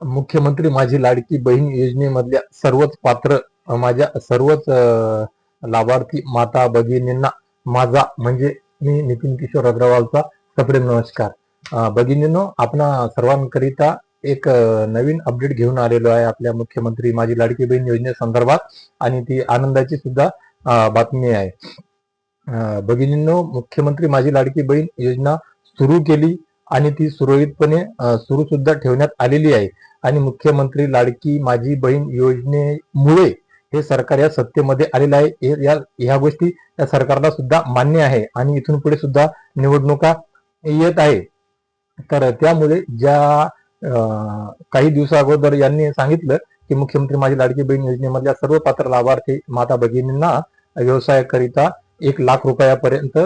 मुख्यमंत्री माझी लाडकी बहीण योजनेमधल्या सर्वच पात्र माझ्या सर्वच लाभार्थी माता भगिनींना माझा म्हणजे मी नितीन किशोर अग्रवालचा सप्रेम नमस्कार. भगिनींनो आपणा सर्वांकरिता एक नवीन अपडेट घेऊन आलेलो आहे आपल्या मुख्यमंत्री माझी लाडकी बहीण योजनेसंदर्भात आणि ती आनंदाची सुद्धा बातमी आहे. भगिनींनो मुख्यमंत्री माझी लाडकी बहीण योजना सुरू केली. आणि ती सुरळीतपणे सुरू सुद्धा ठेवण्यात आलेली आहे. आणि मुख्यमंत्री लाडकी माझी बहीण योजनेमुळे हे सरकार या सत्तेमध्ये आलेलं आहे. या ह्या गोष्टी या सरकारला सुद्धा मान्य आहे. आणि इथून पुढे सुद्धा निवडणुका येत आहे. तर त्यामुळे ज्या अं, काही दिवसा अगोदर यांनी सांगितलं की मुख्यमंत्री माझी लाडकी बहीण योजनेमधल्या सर्व पात्र लाभार्थी माता भगिनींना व्यवसायाकरिता एक लाख रुपयापर्यंत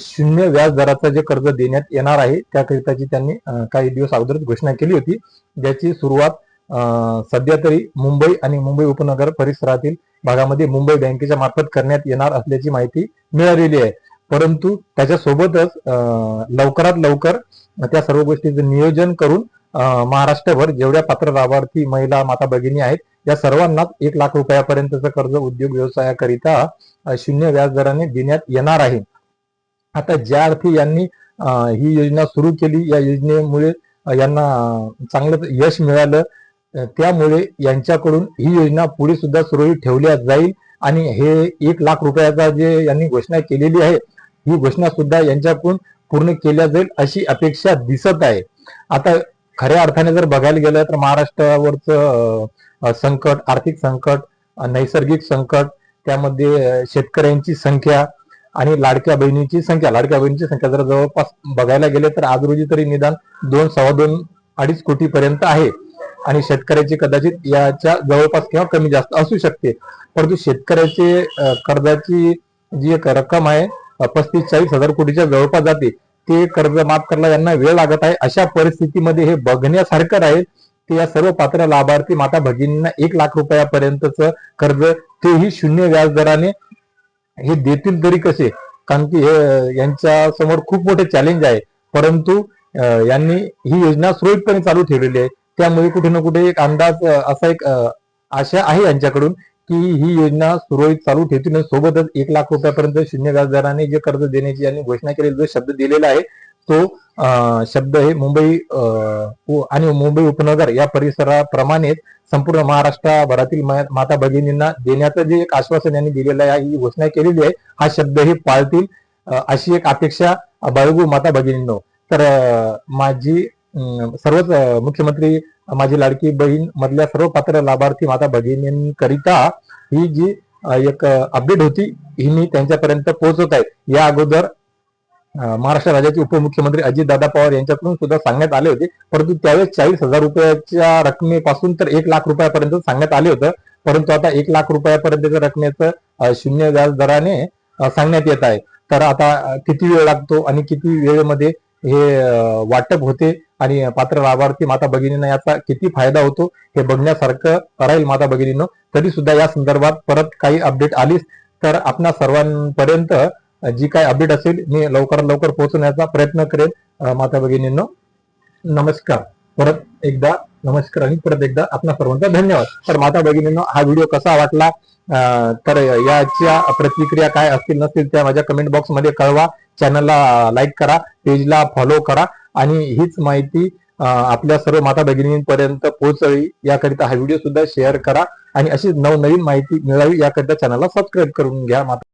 शून्य व्याज दराचं जे कर्ज देण्यात येणार आहे त्याकरिताची त्यांनी काही दिवस अगोदरच घोषणा केली होती. ज्याची सुरुवात सध्या तरी मुंबई आणि मुंबई उपनगर परिसरातील भागामध्ये मुंबई बँकेच्या मार्फत करण्यात येणार असल्याची माहिती मिळालेली आहे. परंतु त्याच्यासोबतच लवकरात लवकर त्या सर्व गोष्टीचं नियोजन करून महाराष्ट्रभर जेवढ्या पात्र लाभार्थी महिला माता भगिनी आहेत या सर्वांनाच एक लाख रुपयापर्यंतचं कर्ज उद्योग व्यवसायाकरिता शून्य व्याज दराने देण्यात येणार आहे. आता ज्या अर्थी यांनी ही योजना सुरू केली या योजनेमुळे यांना चांगलं यश मिळालं त्यामुळे यांच्याकडून ही योजना पुढे सुद्धा सुरळीत ठेवल्या जाईल. आणि हे एक लाख रुपयाचा जे यांनी घोषणा केलेली आहे ही घोषणा सुद्धा यांच्याकडून पूर्ण केल्या जाईल अशी अपेक्षा दिसत आहे. आता खऱ्या अर्थाने जर बघायला गेलं तर महाराष्ट्रावरचं संकट आर्थिक संकट नैसर्गिक संकट त्यामध्ये शेतकऱ्यांची संख्या आणि लाडक्या बहिणीची संख्या लाडक्या बहिणीची संख्या जर जवळपास बघायला गेले तर आज रोजी तरी निदान दोन सव्वा दोन अडीच कोटी पर्यंत आहे. आणि शेतकऱ्याची कदाचित याच्या जवळपास किंवा कमी जास्त असू शकते. परंतु शेतकऱ्याचे कर्जाची जी एक रक्कम आहे पस्तीस चाळीस हजार कोटीच्या जवळपास जाते. ते कर्ज माफ करायला यांना वेळ लागत आहे. अशा परिस्थितीमध्ये हे बघण्यासारखं राहील की या सर्व पात्र लाभार्थी माता भगिनींना एक लाख रुपयापर्यंतचं कर्ज तेही शून्य व्याज दराने हे देतील तरी कसे? कारण की हे यांच्या समोर खूप मोठे चॅलेंज आहे. परंतु यांनी ही योजना सुरळीतपणे चालू ठेवलेली आहे. त्यामुळे कुठे ना कुठे एक अंदाज असा एक आशा आहे यांच्याकडून की ही योजना सुरळीत चालू ठेवतील सोबतच एक लाख रुपयापर्यंत शून्य व्याज दराने जे कर्ज देण्याची यांनी घोषणा केलेली जो शब्द दिलेला आहे तो शब्द हे मुंबई अं, आणि मुंबई उपनगर या परिसराप्रमाणेच संपूर्ण महाराष्ट्रभरातील माता भगिनींना देण्याचं जे एक आश्वासन यांनी दिलेलं आहे ही घोषणा केलेली आहे हा शब्द हे पाळतील अशी एक अपेक्षा बाळगू माता भगिनींनो. तर माझी सर्वच मुख्यमंत्री माझी लाडकी बहीण मधल्या सर्व पात्र लाभार्थी माता भगिनींकरिता ही जी एक अपडेट होती ही मी त्यांच्यापर्यंत पोहोचवत आहे. या अगोदर महाराष्ट्र राज्याचे उपमुख्यमंत्री अजितदादा पवार यांच्याकडून सुद्धा सांगण्यात आले होते. परंतु त्यावेळेस चाळीस हजार रुपयाच्या रकमेपासून तर एक लाख रुपयापर्यंत सांगण्यात आले होतं. परंतु आता एक लाख रुपयापर्यंतच्या रकमेचं शून्य व्याज दराने सांगण्यात येत आहे. तर आता किती वेळ लागतो आणि किती वेळेमध्ये हे वाटप होते आणि पात्र लाभार्थी माता भगिनींना याचा किती फायदा होतो हे बघण्यासारखं राहील माता भगिनींनो. तरी सुद्धा या संदर्भात परत काही अपडेट आलीच. तर आपणा सर्वांपर्यंत जी काय अपडेट असेल मी लवकरात लवकर पोहोचवण्याचा प्रयत्न करेल माता भगिनींनो नमस्कार. परत एकदा नमस्कार आणि परत एकदा आपणा सर्वांचा धन्यवाद. तर माता भगिनींनो हा व्हिडिओ कसा वाटला? तर याच्या प्रतिक्रिया काय असतील नसतील त्या माझ्या कमेंट बॉक्समध्ये कळवा. चॅनलला लाईक करा पेजला फॉलो करा. आणि हीच माहिती आपल्या सर्व माता भगिनींपर्यंत पोहोचवी याकरिता हा व्हिडिओ सुद्धा शेअर करा. आणि अशी नवनवीन माहिती मिळावी याकरिता चॅनलला सबस्क्राईब करून घ्या. माता